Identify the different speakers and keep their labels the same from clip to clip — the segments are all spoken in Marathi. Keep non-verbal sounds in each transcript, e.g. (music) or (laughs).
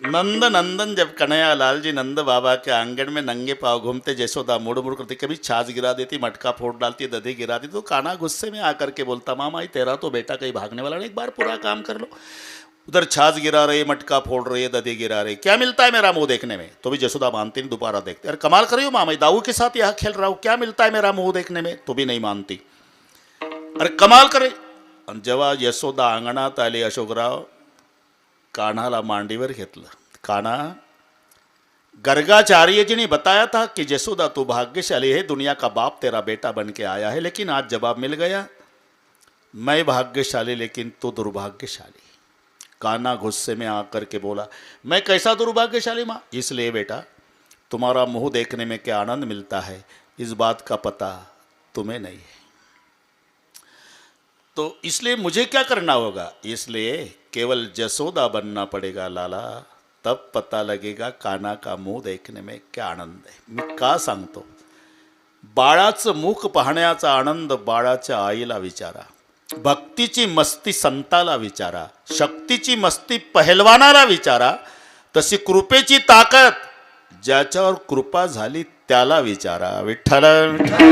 Speaker 1: नंद नंदन जब कन्हैया लाल जी नंद बाबा के आंगन में नंगे पाव घूमते जैसोदा मुड़ मुड़ करती कभी छाछ गिरा देती मटका फोड़ डालती दधी गिरा देती तो काना गुस्से में आकर के बोलता मामा ये तेरा तो बेटा कहीं भागने वाला नहीं एक बार पूरा काम कर लो। उधर छाछ गिरा रहे मटका फोड़ रहे दधी गिरा रहे। क्या मिलता है मेरा मुंह देखने में? तो भी जसोदा मानती नहीं दोबारा देखते। अरे कमाल करियो हो मामा दाऊ के साथ यहाँ खेल रहा हूँ क्या मिलता है मेरा मुंह देखने में? तो भी नहीं मानती। अरे कमाल करे जवा जेव्हा यशोदा अंगणात आली अशोकराव कान्हाला मांडीवर घेतलं. कान्हा गर्गाचार्य जी ने बताया था कि यशोदा तू भाग्यशाली है, दुनिया का बाप तेरा बेटा बन के आया है, लेकिन आज जवाब मिल गया। मैं भाग्यशाली, लेकिन तू दुर्भाग्यशाली। कान्हा गुस्से में आकर के बोला, मैं कैसा दुर्भाग्यशाली माँ? इसलिए बेटा, तुम्हारा मुँह देखने में क्या आनंद मिलता है, इस बात का पता तुम्हें नहीं है। तो इसलिए मुझे क्या करना होगा? इसलिए केवल जसोदा बनना पड़ेगा लाला। तब पता लगेगा काना का मुंह देखने में क्या आनंद आहे मी का सांगतो? बाळाचं मुख पाहण्याचा आनंद बाळाच्या आईला विचारा. भक्तीची मस्ती संताला विचारा. शक्तीची मस्ती पहलवानाला विचारा. तशी कृपेची ताकद ज्याच्यावर कृपा झाली त्याला विचारा. विठ्ठल! विठ्ठल.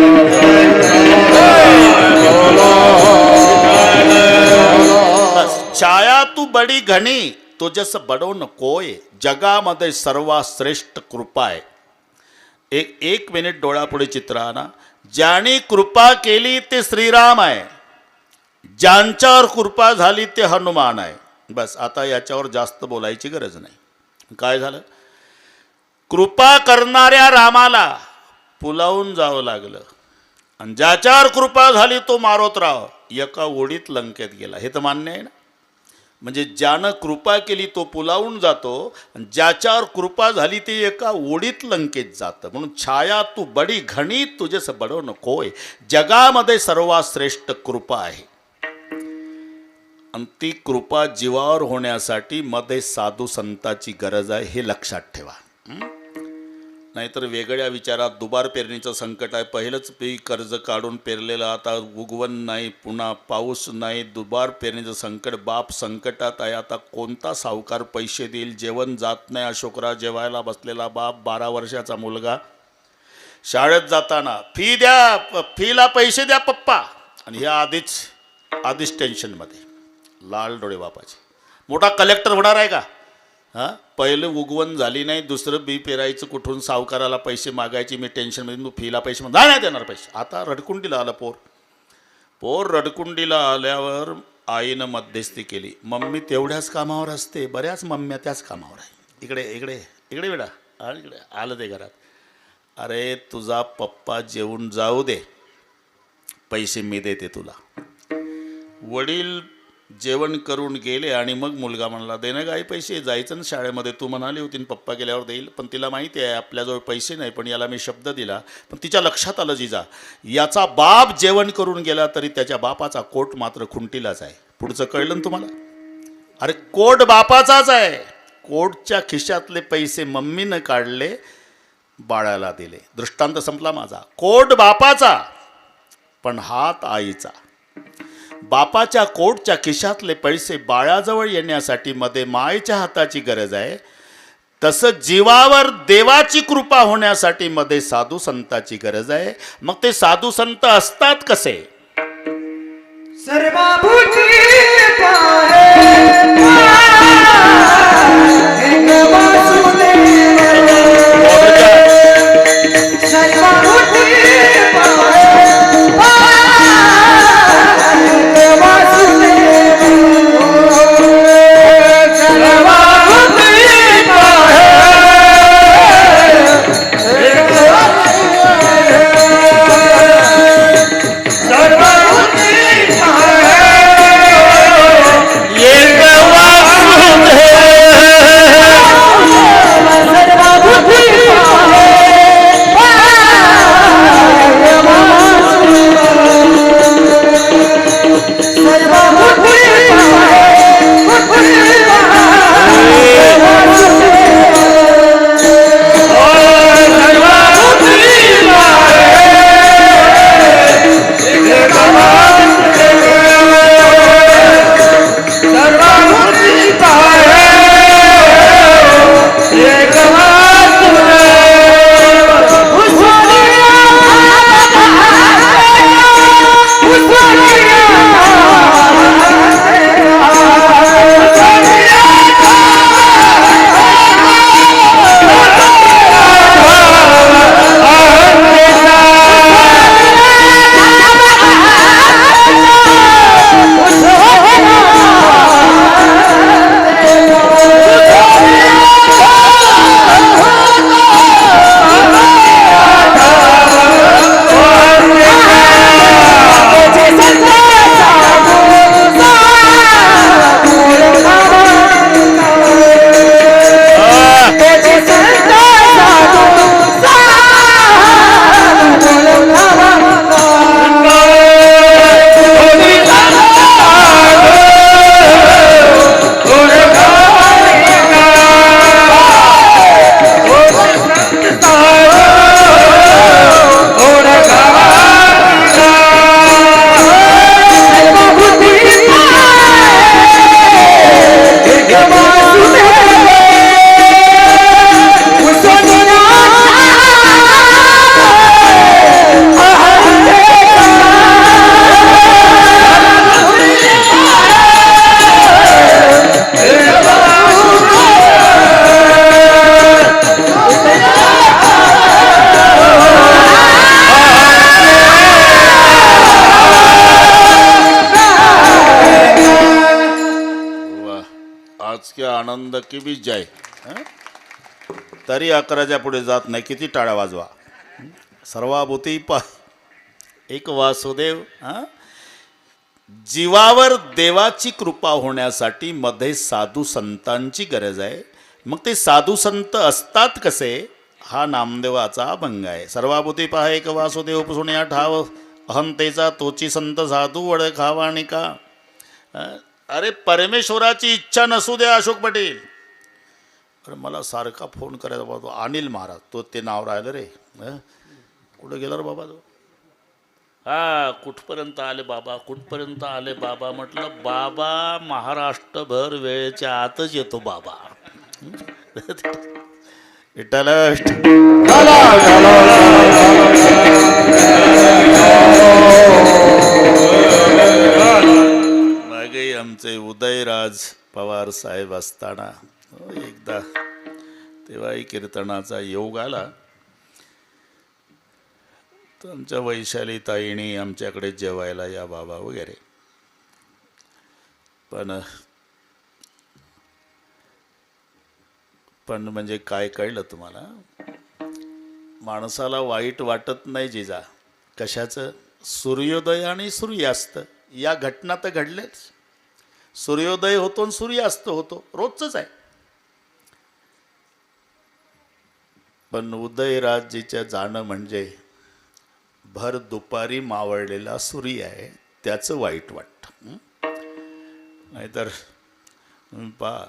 Speaker 1: छाया तू बडी घणी तुझस बडो कोय जगामध्ये सर्वात श्रेष्ठ कृपा आहे एक एक मिनिट डोळ्यापुढे चित्र आणा. ज्याने कृपा केली ते श्रीराम आहे. ज्यांच्यावर कृपा झाली ते हनुमान आहे. बस आता याच्यावर जास्त बोलायची गरज नाही. काय झालं? कृपा करणाऱ्या रामाला पुलावून जावं लागलं. आणि ज्याच्यावर कृपा झाली तो मारोत राव एका ओढीत लंकेत गेला. हे तर मान्य आहे ना? म्हणजे ज्यानं कृपा केली तो पुलावून जातो आणि ज्याच्यावर कृपा झाली ते एका ओढीत लंकेत जातं. म्हणून छाया तू बडी घणी तुझेस बडव नकोय जगामध्ये सर्वात श्रेष्ठ कृपा आहे. आणि ती कृपा जीवावर होण्यासाठी मध्ये साधू संताची गरज आहे हे लक्षात ठेवा. नाहीतर वेगळ्या विचारात दुबार पेरणीचं संकट आहे. पहिलंच पीक कर्ज काढून पेरलेलं आता उगवण नाही पुन्हा पाऊस नाही दुबार पेरणीचं संकट बाप संकटात आहे. आता कोणता सावकार पैसे देईल? जेवण जात नाही अशोकराव जेवायला बसलेला बाप बारा वर्षाचा मुलगा. शाळेत जाताना फी द्या प- फीला पैसे द्या पप्पा. आणि हे आधीच आधीच टेन्शनमध्ये लाल डोळे बापाचे. मोठा कलेक्टर होणार आहे का? हां? पहिलं उगवण झाली नाही दुसरं बी पेरायचं कुठून सावकाराला पैसे मागायचे मी टेन्शनमध्ये तू फीला पैसे म्हण नाही देणार पैसे. आता रडकुंडीला आलं पोर. पोर रडकुंडीला आल्यावर आईनं मध्यस्थी केली. मम्मी तेवढ्याच कामावर असते बऱ्याच मम्म्या त्याच कामावर आहे. इकडे इकडे इकडे वेळा इकडे. आलं ते घरात. अरे तुझा पप्पा जेवून जाऊ दे. पैसे मी देते तुला. वडील जेवण करून गेले आणि मग मुलगा म्हणला देणं काय पैसे जायचं ना शाळेमध्ये. तू म्हणाली होती पप्पा गेल्यावर देईल. पण तिला माहिती आहे आपल्याजवळ पैसे नाही पण याला मी शब्द दिला. पण तिच्या लक्षात आलं जिजा याचा बाप जेवण करून गेला तरी त्याच्या बापाचा कोट मात्र खुंटीलाच आहे. पुढचं कळलं ना तुम्हाला? अरे कोट बापाचाच आहे. कोटच्या खिशातले पैसे मम्मीनं काढले बाळाला दिले. दृष्टांत संपला माझा. कोट बापाचा पण हात आईचा. बापाच्या कोटच्या खिशातले पैसे बाळाजवळ येण्यासाठी मध्ये मायेच्या हाताची गरज आहे. तसं जीवावर देवाची कृपा होण्यासाठी मध्ये साधू संताची गरज आहे. मग ते साधू संत असतात कसे?
Speaker 2: सर्वाभूती
Speaker 1: की बी जय तरी अकराच्या पुढे जात नाही किती टाळ्या वाजवा? सर्वाभूती पा एक वासुदेव हां? जीवावर देवाची कृपा होण्यासाठी मध्ये साधू संतांची गरज आहे. मग ते साधू संत असतात कसे? हा नामदेवाचा अभंग आहे. सर्वाभूती पहा एक वासुदेव पुसुण्या ठाव अहंतेचा तोची संत साधू वड खावा आणि का अरे परमेश्वराची इच्छा नसू द्या अशोक पटेल. अरे मला सारखा फोन करायचा बाबा तो अनिल महाराज तो ते नाव राहिलं रे. हं? कुठं गेला रे बाबा तो? हा कुठपर्यंत आले बाबा कुठपर्यंत आले बाबा? म्हटलं बाबा महाराष्ट्रभर वेळेच्या आतच येतो बाबा. विठ्ठल मागे आमचे उदयराज पवार साहेब असताना हो, एकदा तेव्हाही कीर्तनाचा योग आला. तर आमच्या वैशाली ताईणी आमच्याकडे जेवायला या बाबा वगैरे. पण पण म्हणजे काय कळलं तुम्हाला? माणसाला वाईट वाटत नाही जिजा. कशाचं? सूर्योदय आणि सूर्यास्त. या घटना तर घडल्याच. सूर्योदय होतो आणि सूर्यास्त होतो. रोजच आहे. पण उदयराजजीच्या जाणं म्हणजे भर दुपारी मावळलेला सूर्य आहे त्याचं वाईट वाटतं. नाहीतर पा पहा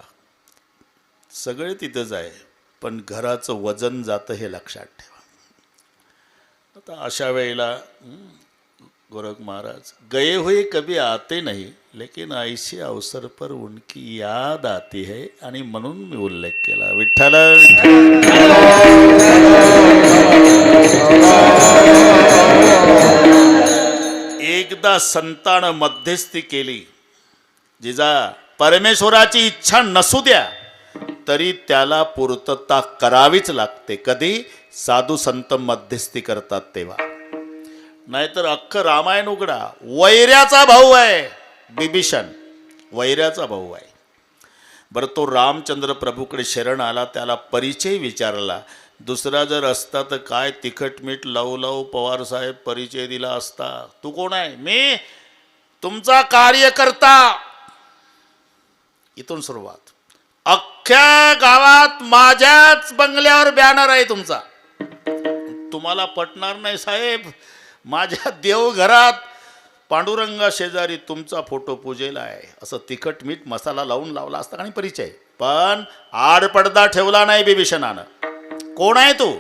Speaker 1: सगळे तिथंच आहे पण घराचं वजन जातं हे लक्षात ठेवा. आता अशा वेळेला गोरख महाराज गए हुए कभी आते नहीं लेकिन ऐसे अवसर पर उनकी याद आती है आणि म्हणून मी उल्लेख केला. विठ्ठल! एकदा संतानं मध्यस्थी केली. जिजा परमेश्वराची इच्छा नसू द्या तरी त्याला पूर्तता करावीच लागते. कधी? साधू संत मध्यस्थी करतात तेव्हा. नाहीतर अख्खं रामायण उघडा. वैऱ्याचा भाऊ आहे. बिभीषण वैऱ्याचा भाऊ आहे. बरं तो रामचंद्र प्रभूकडे शरण आला त्याला परिचय विचारला. दुसरा जर असता तर काय तिखट मीठ लव लव पवार साहेब परिचय दिला असता. तू कोण आहे? मी तुमचा कार्यकर्ता. इथून सुरुवात. अख्ख्या गावात माझ्याच बंगल्यावर बॅनर आहे तुमचा. तुम्हाला पटणार नाही साहेब. माझ्या (laughs) देवघरात पांडुरंगा शेजारी तुमचा फोटो पूजेला आहे. असं तिखट मीठ मसाला लावून लावला असता आणि परिचय. पण आडपडदा ठेवला नाही बिभीषणानं. कोण आहे तू?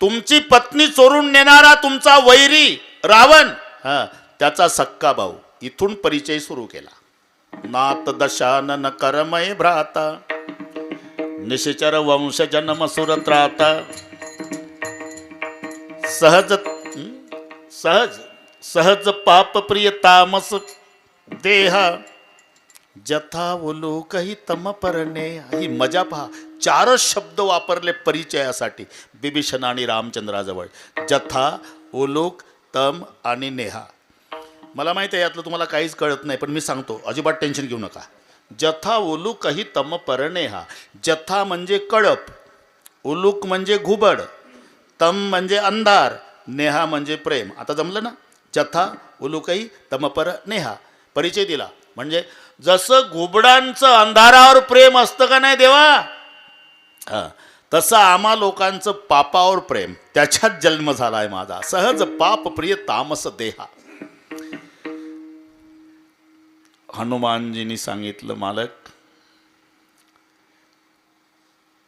Speaker 1: तुमची पत्नी चोरून नेणारा तुमचा वैरी रावण. हा त्याचा सक्का भाऊ. इथून परिचय सुरू केला. नात दशानन करमय भ्राता. निशिचर वंश जन्म सुरत्राता. सहज सहज सहज पाप प्रिय तामस देहा जथा उलूकही तम परणे. ही मजा पहा. चारच शब्द वापरले परिचयासाठी बिभीषण आणि रामचंद्राजवळ. जथा ओलोक तम आणि नेहा. मला माहिती आहे यातलं तुम्हाला काहीच कळत नाही पण मी सांगतो अजिबात टेन्शन घेऊ नका. जथा ओलूक ही तम परनेहा जथा म्हणजे कळप उलूक म्हणजे घुबड तम म्हणजे अंधार नेहा म्हणजे प्रेम. आता जमलं ना? जथा उलुकई तमपर नेहा. परिचय दिला. म्हणजे जसं घुबडांचं अंधारावर प्रेम असतं का नाही देवा? हां. तसं आम्हा लोकांचं पापावर प्रेम. त्याच्यात जन्म झाला आहे माझा. सहज पाप प्रिय तामस देहा. हनुमानजींनी सांगितलं मालक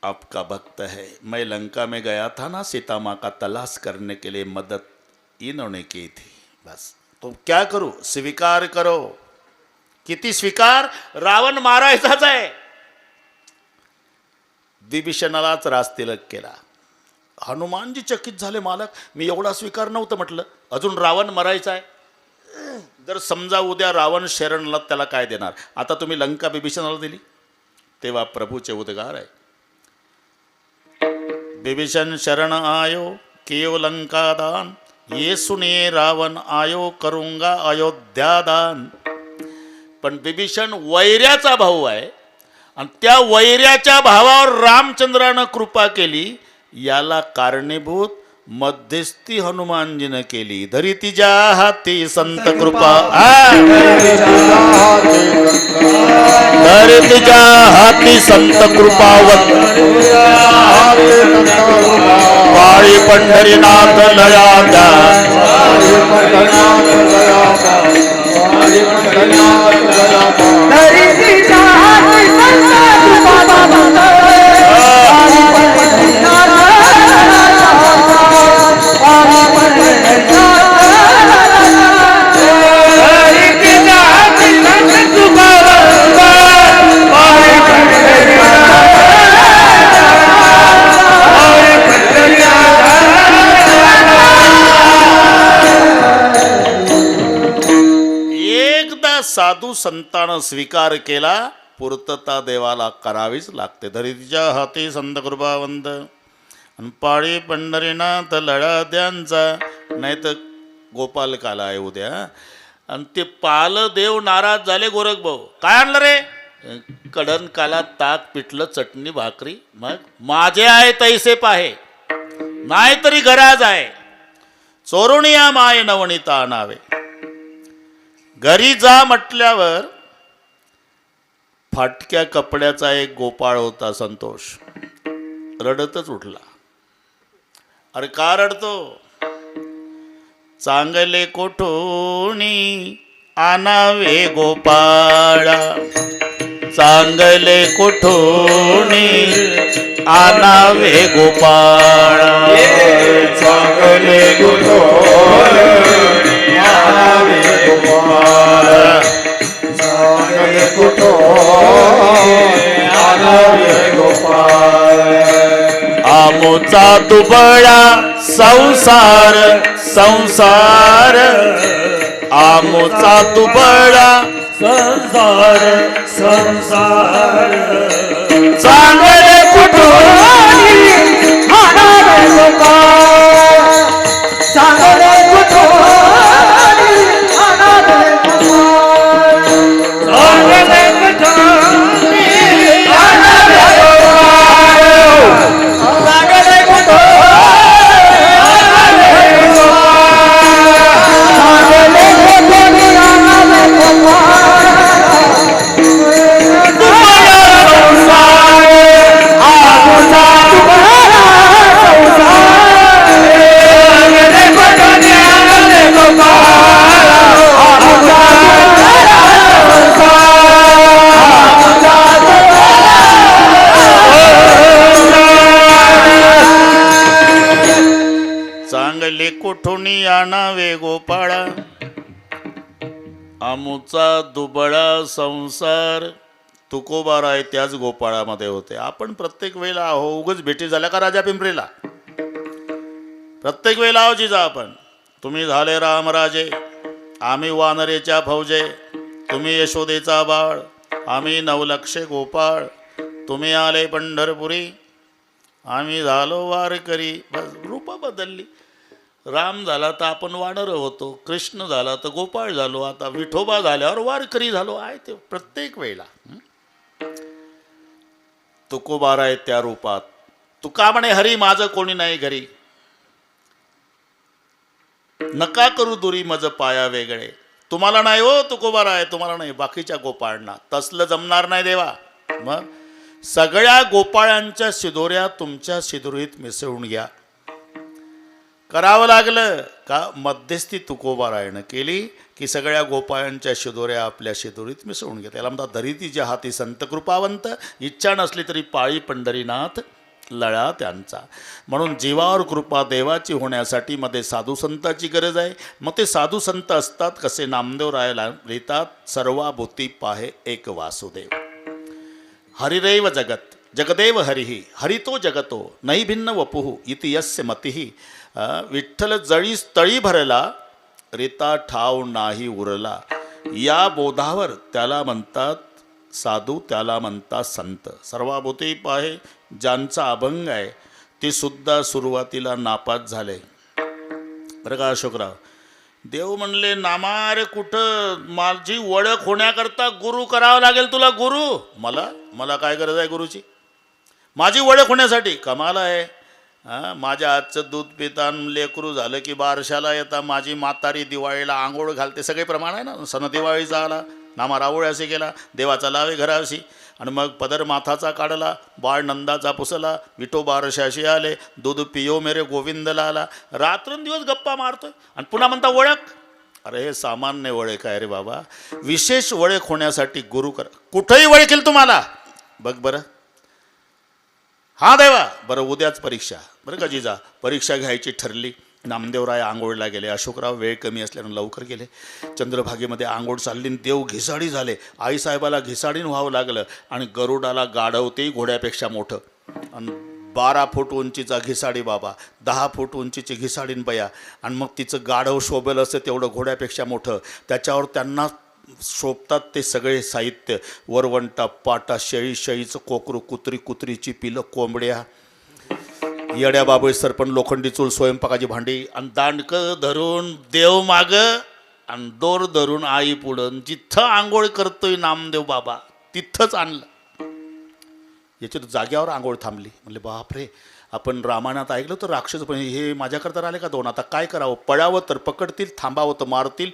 Speaker 1: आपका भक्त है। मैं लंका में गया था ना सीता माँ का तलाश करने के लिए मदद इन्होंने की थी। बस। तो क्या करू? स्वीकार करो। किती स्वीकार? रावण मारायचाच आहे। विभीषणालाच रास्तिलक केला। हनुमानजी चकित झाले मालक। मी एवढा स्वीकार नव्हतं म्हटलं। अजून रावण मरायचा आहे। जर समजा उद्या रावण शरणला त्याला काय देणार? आता तुम्ही लंका विभीषणाला दिली। तेव्हा प्रभूचे उद्गार आहे। विभीषण शरण आयो केव लंका दान ये सुने रावण आयो करूंगा अयोध्या दान पण विभीषण वैऱ्याचा भाऊ आहे आणि त्या वैऱ्याच्या भावावर रामचंद्रानं कृपा केली याला कारणीभूत मध्यस्थी हनुमानजीनं केली. धरी तिच्या हाती संत कृपा! धरी तिच्या हाती संत कृपावत. वाळी पंढरीनाथ लया द्या साधू संतानं स्वीकार केला पूर्तता देवाला करावीच लागते. धरितीच्या हाती संत कृपावंत. पाळी पंढरीनाथ लढा द्यांचा. नाही तर गोपाल काला आहे उद्या. आणि ते पाल देव नाराज झाले गोरख भाऊ. काय आणलं रे? कडन काला ताक पिठलं चटणी भाकरी. मग माझे आहे तैसे पाहे. नाहीतरी गराज आहे. चोरुणिया माय नवणीता आणावे. घरी जा म्हटल्यावर फाटक्या कपड्याचा एक गोपाळ होता संतोष. रडतच उठला. अरे का रडतो? चांगले कोठोणी आणावे गोपाळा. चांगले कोठोणी आणावे गोपाळा. चांगले आमोचा दुबळा संसार संसार. आमोचा दुबळा
Speaker 3: संसार संसार.
Speaker 1: चांगले
Speaker 2: गोपाळ.
Speaker 1: तुकोबार आहे त्याच गोपाळामध्ये होते. आपण प्रत्येक वेळेला आहो उगच भेटी झाल्या का राजा पिंपरीला? प्रत्येक वेळेला आहो जिजा आपण. तुम्ही झाले रामराजे आम्ही वानरेच्या फौजे तुम्ही यशोदेचा बाळ आम्ही नवलक्षे गोपाळ तुम्ही आले पंढरपुरी आम्ही झालो वारकरी. बस रूपं बदलली. राम झाला तर आपण वानर होतो कृष्ण झाला तर गोपाळ झालो आता विठोबा झाल्यावर वारकरी झालो आहे ते प्रत्येक वेळेला. तुकोबार आहे त्या रूपात. तुका म्हणे हरी माझं कोणी नाही घरी. नका करू दुरी माझं पाया वेगळे. तुम्हाला नाही हो तुकोबार आहे तुम्हाला नाही बाकीच्या गोपाळांना. तसलं जमणार नाही देवा. मग सगळ्या गोपाळांच्या शिदोऱ्या तुमच्या शिदोरीत मिसळून घ्या. करावं लागलं का मध्यस्थी तुकोबारायणं केली की सगळ्या गोपाळांच्या शिदोऱ्या आपल्या शिदोरीत मिसळून घेत याला म्हणतात धरितीच्या हाती संत कृपावंत इच्छा नसली तरी पाळी पंढरीनाथ लळा त्यांचा. म्हणून जीवावर कृपा देवाची होण्यासाठी मध्ये साधू संताची गरज आहे. मग ते साधू संत असतात कसे? नामदेव रायला लिहितात सर्वाभूती पाहे एक वासुदेव. हरिरैव जगत. जगदेव हरिही हरितो जगतो नाही भिन्न वपुः इति यस्य मतिः। विठ्ठल जळी तळी भरला रिता ठाव नाही उरला। या बोधावर त्याला म्हणतात साधू त्याला म्हणतात संत। सर्वाभूती पाहे ज्यांचा अभंग आहे ते सुद्धा सुरुवातीला नापास झाले। बरं का अशोकराव? देव म्हणले नामार कुठं? माझी ओळख होण्याकरता गुरु करावा लागेल तुला गुरु! मला? मला काय गरज आहे गुरुची? माझी ओळख होण्यासाठी. कमाल आहे. हां माझ्या आजचं दूध पितान लेकरू झालं की बारशाला येता माझी म्हातारी दिवाळीला आंघोळ घालते. सगळे प्रमाण आहे ना? सण दिवाळीचा आला नामा रावळ असे केला देवाचा लावे घराशी. आणि मग पदर माथाचा काढला बाळ नंदाचा पुसला विठो बारशाशी आले दूध पियो मेरे गोविंदला आला. रात्रंदिवस गप्पा मारतोय. आणि पुन्हा म्हणता ओळख? अरे हे सामान्य ओळख आहे रे बाबा. विशेष ओळख होण्यासाठी गुरु कर. कुठंही ओळखेल तुम्हाला. बघ बरं. हा देवा. बरं उद्याच परीक्षा. बरं का जिजा? परीक्षा घ्यायची ठरली. नामदेवराय आंघोळला गेले. अशोकराव वेळ कमी असल्यानं लवकर गेले. चंद्रभागेमध्ये आंघोळ चालली देव घिसाडी झाले. आईसाहेबाला घिसाडीन व्हावं लागलं आणि गरुडाला गाढवतेही घोड्यापेक्षा मोठं. आणि बारा फूट उंचीचा घिसाडी बाबा. दहा फूट उंचीची घिसाडीन बया. आणि मग तिचं गाढव शोभेल असं तेवढं घोड्यापेक्षा मोठं. त्याच्यावर त्यांना शोभतात ते सगळे साहित्य. वरवंटा पाटा शेळी शेळीचं कोकरू कुत्री कुत्रीची पिलं कोंबड्या. येड्या बाबळी सरपण लोखंडी चूल स्वयंपाकाची भांडी. आणि दांडकं धरून देव माग आणि दोर धरून आई पुढं. जिथं आंघोळ करतोय नामदेव बाबा तिथंच आणलं. याची जाग्यावर आंघोळ थांबली. म्हणले बापरे आपण रामायणात ऐकलं तर राक्षस पण हे माझ्याकरता आले का दोन? आता काय करावं? पळावं तर पकडतील थांबावं तर मारतील.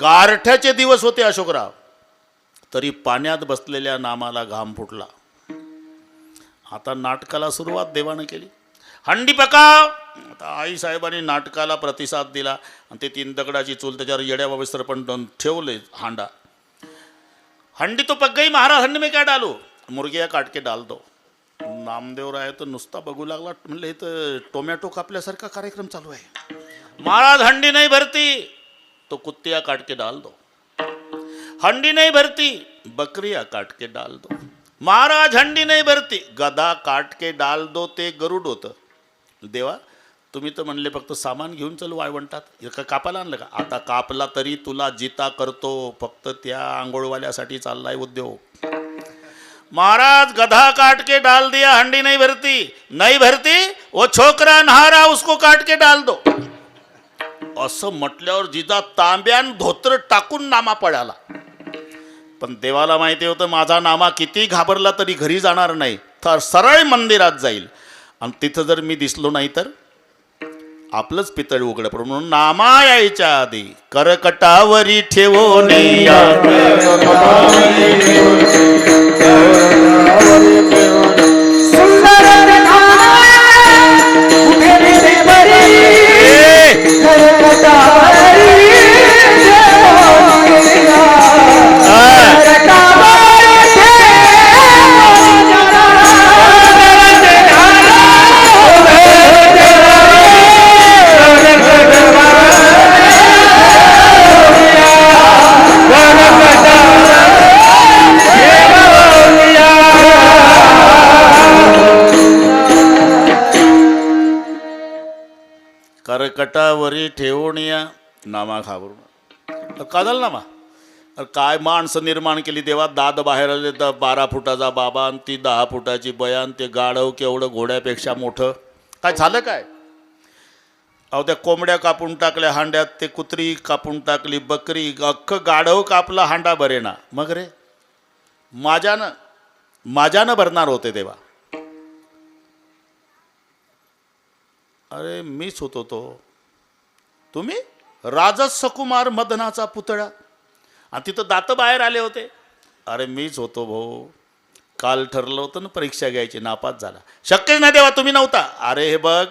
Speaker 1: गारठ्याचे दिवस होते अशोकराव. तरी पाण्यात बसलेल्या नामाला घाम फुटला. आता नाटकाला सुरुवात देवानं केली. हंडी पकाव. आता आई साहेबांनी नाटकाला प्रतिसाद दिला आणि ते तीन दगडाची चूल त्याच्यावर येड्या बाबेसर पण ठेवले हांडा. हंडी तो पग गई महाराज हंडी मी काय डालू? मुर्गिया काट के डाल दो. नामदेव राय तर नुसता बघू लागला म्हणलं इथं टोमॅटो कापल्यासारखा कार्यक्रम चालू आहे. महाराज हंडी नाही भरती तो कुत्तिया काट के डाल दो. हंडी नाही भरती बकरिया काट के डाल दो. महाराज हंडी नाही भरती गदा काट के डाल दो ते गरुड होतं. देवा तुम्ही तर म्हणले फक्त सामान घेऊन चल वाळवंटात. का कापायला आणलं का? आता कापला तरी तुला जिता करतो फक्त त्या आंघोळवाल्यासाठी चाललाय उद्योग. महाराज गधा काट के डाल दिया हंडी नहीं भरती। नहीं भरती वो छोकरा नहारा उसको काट के डाल दो। असं म्हटल्यावर जिजा तांब्यान धोत्र टाकून नामा पडाला। पण देवाला माहिती होतं माझा नामा किती घाबरला तरी घरी जाणार नाही तर सरळ मंदिरात जाईल. आणि तिथं जर मी दिसलो नाही तर? आपलंच पितळ उघड पडून म्हणून नामा यायच्या आधी करकटावरी ठेवून
Speaker 2: करकटावरी
Speaker 1: मरकटावरी ठेवून या नामा घाबरून कादल नामा. अरे काय माणसं निर्माण केली देवा. दाद बाहेर आले तर बारा फुटाचा बाबा आणि ती दहा फुटाची बयान ते गाढव केवढं घोड्यापेक्षा मोठं. काय झालं काय? अहो त्या कोंबड्या कापून टाकल्या हांड्यात ते कुत्री कापून टाकली बकरी अख्खं गाढव कापला हांडा बरे ना मग रे? माझ्यानं माझ्यानं भरणार होते तेव्हा अरे मीच होतो तो. तुम्ही राजस सकुमार मदनाचा पुतळा. आणि तिथं दातं बाहेर आले होते. अरे मीच होतो भाऊ. काल ठरलं होतं ना परीक्षा घ्यायची नापास झाला. शक्यच नाही देवा तुम्ही नव्हता. अरे हे बघ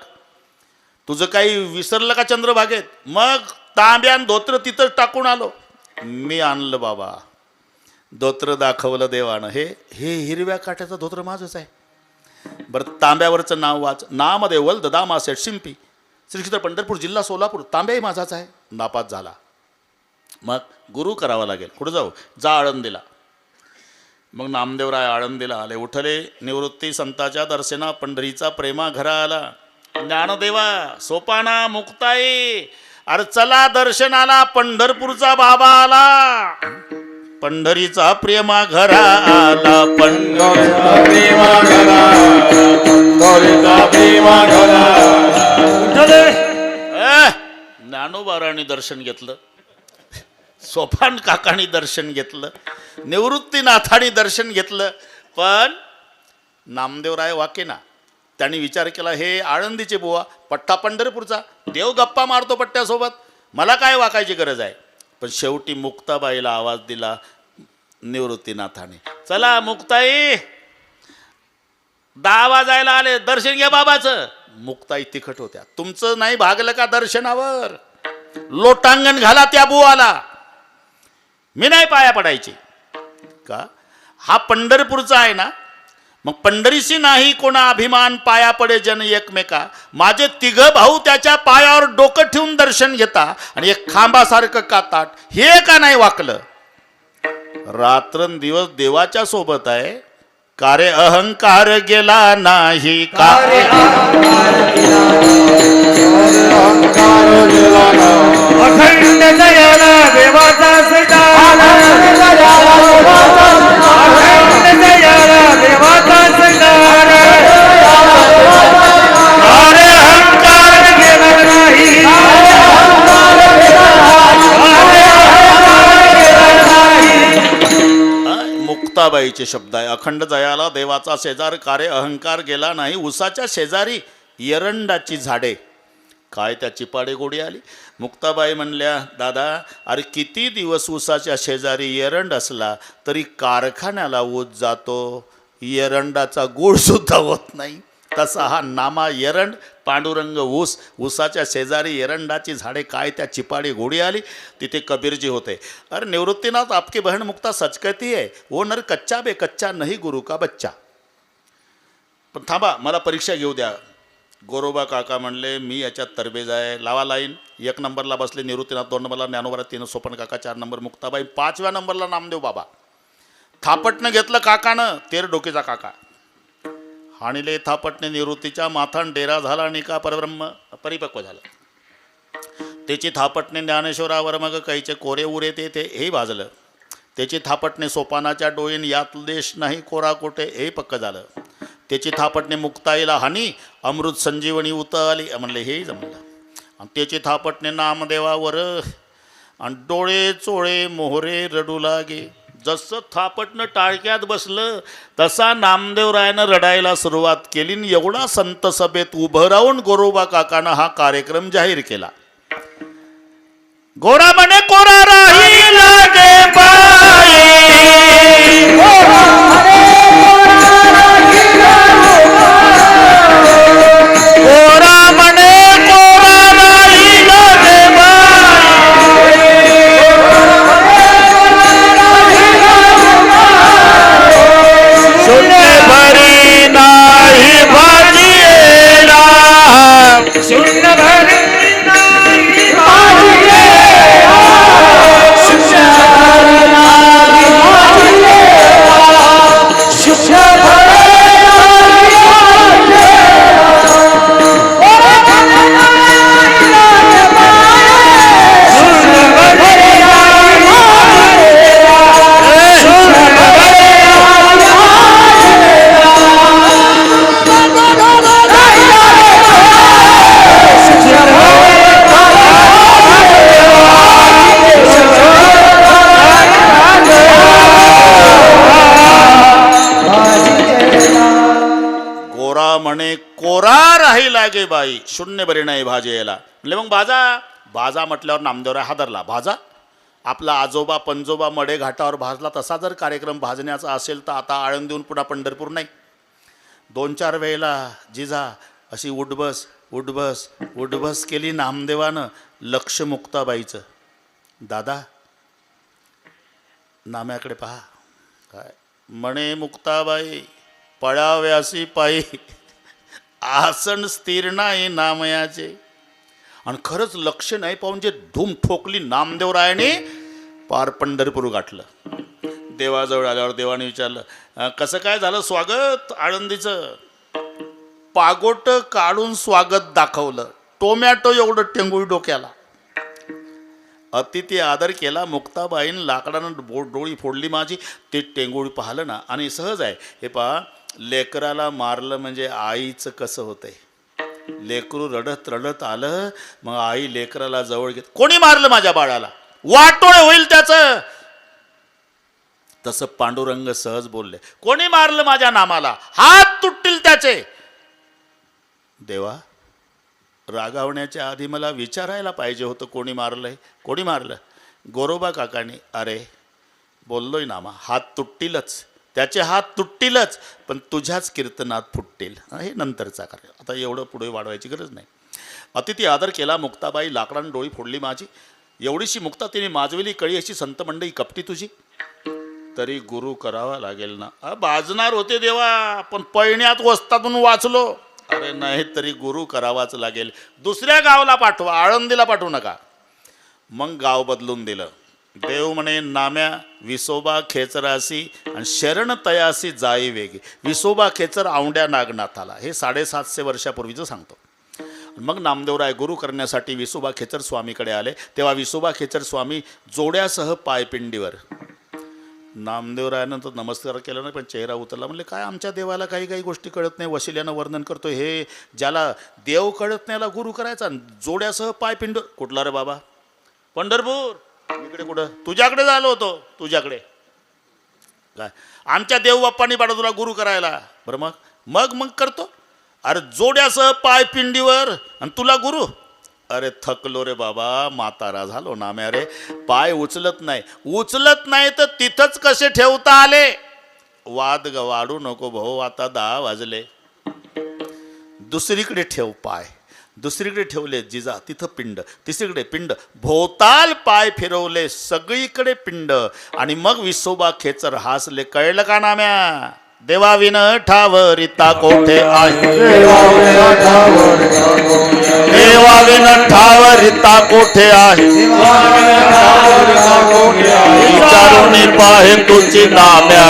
Speaker 1: तुझं काही विसरलं का चंद्रभागेत? मग तांब्यान धोत्र तिथं टाकून आलो. मी आणलं बाबा. धोत्र दाखवलं देवानं. हे हे हिरव्या काठ्याचं धोत्र माझंच आहे. बरं तांब्यावरचं नाव वाच. नामदेवल ददामासेठ शिंपी. श्री क्षेत्र पंढरपूर जिल्हा सोलापूर तांब्याही माझाच आहे. नापास झाला. मग गुरु करावा लागेल. कुठं जाऊ? जा आळंदीला. मग नामदेवराय आळंदीला आले. उठले. निवृत्ती संताच्या दर्शना पंढरीचा प्रेमा घरा आला ज्ञानदेवा सोपाना मुक्ताई. अरे चला दर्शनाला पंढरपूरचा बाबा आला पंढरीचा प्रेमा घरा आला पंढर
Speaker 3: उठले
Speaker 1: दर्शन घेतलं सोफान काकानी दर्शन घेतलं निवृत्तीनाथानी दर्शन घेतलं पण नामदेवराय वाकेना त्यांनी विचार केला हे आळंदीचे बुवा पट्टा पंढरपूरचा देव गप्पा मारतो पट्ट्यासोबत मला काय वाकायची गरज आहे? पण शेवटी मुक्ताबाईला आवाज दिला निवृत्तीनाथाने. चला मुक्ताई! दहा वाजायला आले दर्शन घ्या बाबाचं. मुक्ताई तिखट होत्या. तुमचं नाही भागलं का दर्शनावर? लोटांगण घाला त्या बुवाला. मी नाही पाया पडायची. का? हा पंढरपूरचा आहे ना? मग पंढरीशी नाही कोणा अभिमान पाया पडे जन एकमेका. माझे तिघ भाऊ त्याच्या पायावर डोकं ठेवून दर्शन घेता आणि एक खांबासारखं काताट. हे का नाही वाकलं? रात्रंदिवस देवाच्या सोबत आहे. कारे अहंकार गेला नाही कारे
Speaker 3: अखंड
Speaker 1: मुक्ताबाईचे शब्द आहे. अखंड जयाला देवाचा शेजार कार्य अहंकार गेला नाही. उसाच्या शेजारी एरंडाची झाडे. काय त्या चिपाडे गोडी आली? मुक्ताबाई म्हणल्या दादा अरे किती दिवस उसाच्या शेजारी एरंड असला तरी कारखान्याला ऊस जातो. एरंडाचा गुळसुद्धा होत नाही. तसा हा नामा एरंड पांडुरंग ऊस ऊसाच्या शेजारी एरंडाची झाडे काय त्या चिपाडी घोडी आली तिथे कबीरजी होते. अरे निवृत्तीनाथ आपकी बहन मुक्ता सचकती आहे वो नर कच्चा बे कच्चा नाही गुरु का बच्चा. पण थांबा मला परीक्षा घेऊ द्या. गोरोबा काका म्हणले मी याच्यात तरबेज आहे. लावा लाईन. एक नंबरला बसले निवृत्तीनाथ दोन नंबरला ज्ञानोबरा तीन सोपन काका चार नंबर मुक्ताबाई पाचव्या नंबरला नामदेव बाबा. थापटनं घेतलं काकानं तेर डोकेचा काका. हाणिले थापटणे निवृत्तीच्या माथान डेरा झाला आणि का परब्रह्म परिपक्व झालं. त्याची थापटणे ज्ञानेश्वरावर मग काहीचे कोरे उरे ते ते हे भाजलं. त्याची थापटणे सोपानाच्या डोईन यात देश नाही कोरा कोटे हे पक्क झालं. त्याची थापटणे मुक्ताईला हानी अमृत संजीवनी उत आली म्हणले हे जमलं. आणि त्याची थापटणे नामदेवावर आणि डोळे चोळे मोहरे रडू लागे. जसं थापटणं टाळक्यात बसलं तसा नामदेवरायानं रडायला सुरुवात केली आणि एवढा संत सभेत उभं राहून गोरोबा काकानं हा कार्यक्रम जाहीर केला. गोरा म्हणे कोरा राही बाई शून्य बरी नाही भाजेला म्हणले मग बाजा बाजा म्हटल्यावर नामदेवराय हादरला. भाजा आपला आजोबा पंजोबा मडे घाटावर भाजला तसा जर कार्यक्रम भाजण्याचा असेल तर आता आळंदीहून पुन्हा पंढरपूर नाही. दोन चार वेळेला जिजा अशी उठबस उठबस उठबस केली नामदेवानं लक्ष मुक्ताबाईचं दादा नाम्याकडे पहा. काय? म्हणे मुक्ताबाई पळाव्यासी पायी. आसन स्थिर नाही नामयाचे. आणि खरंच लक्ष नाही पाहून जे धूम ठोकली नामदेवरायाने पार पंढरपूर गाठलं. देवाजवळ आल्यावर देवाने विचारलं कसं काय झालं स्वागत आळंदीचं? पागोट काढून स्वागत दाखवलं. टोमॅटो एवढं टेंगुळी डोक्याला. अतिथी आदर केला मुक्ताबाईन लाकडानं बो डोळी फोडली माझी ते टेंगुळी पाहिलं ना. आणि सहज आहे हे पहा लेकराला मारलं म्हणजे आईचं कसं होतंय? लेकरू रडत रडत आलं मग आई लेकराला जवळ घेत कोणी मारलं माझ्या बाळाला? वाटोळ होईल त्याचं. तसं पांडुरंग सहज बोलले कोणी मारलं माझ्या नामाला? हात तुटतील त्याचे. देवा रागावण्याच्या आधी मला विचारायला पाहिजे होतं कोणी मारलंय. कोणी मारलं? गोरोबा काकाने. अरे बोललोय नामा हात तुटतीलच. त्याचे हात तुटतीलच पण तुझ्याच कीर्तनात फुटतील. हे नंतरचा कार्य. आता एवढं पुढे वाढवायची गरज नाही. अतिथी आदर केला मुक्ताबाई लाकडान डोळी फोडली माझी. एवढीशी मुक्ता तिने माजविली कळी अशी संत मंडई कपटी तुझी. तरी गुरु करावा लागेल ना. बाजणार होते देवा पण पळण्यात वस्तातून वाचलो. अरे नाही तरी गुरु करावाच लागेल. दुसऱ्या गावाला पाठवा आळंदीला पाठवू नका. मग गाव बदलून दिलं. देव म्हणे नाम्या विसोबा खेचरासी आणि शरण तयासी जाई वेगी. विसोबा खेचर आवंड्या नागनाथाला. हे साडेसातशे वर्षापूर्वीचं सांगतो. मग नामदेवराय गुरु करण्यासाठी विसोबा खेचर स्वामीकडे आले. तेव्हा विसोबा खेचर स्वामी जोड्यासह पायपिंडीवर. नामदेवरायानं तर नमस्कार केला नाही पण चेहरा उतरला. म्हणले काय आमच्या देवाला काही काही गोष्टी कळत नाही? वशिल्यानं वर्णन करतो हे ज्याला देव कळत नाही याला गुरु करायचा आणि जोड्यासह पायपिंड कुठला रे बाबा? पंढरपूर. इकडे कुठं? तुझ्याकडे झालो होतो. तुझ्याकडे. काय? आमच्या देवबाप्पांनी पाठव तुला गुरु करायला. बरं मग? मग मग करतो. अरे जोड्यासह पायपिंडीवर आणि तुला गुरु. अरे थकलो रे बाबा म्हातारा झालो ना मी अरे पाय उचलत नाही. उचलत नाही तर तिथंच कसे ठेवता आले? वाद ग वाढू नको भाऊ आता दहा वाजले. दुसरीकडे ठेव पाय. दुसरीकडे ठेवले जिजा तिथं पिंड. तिसरीकडे पिंड. भोवताल पाय फिरवले सगळीकडे पिंड. आणि मग विसोबा खेचर हासले. कळलं का नाम्या? देवाविन ठावरिता कोठे आहे. देवाविन ठावरिता कोठे आहे. विचारून पाहे तुझी नाम्या.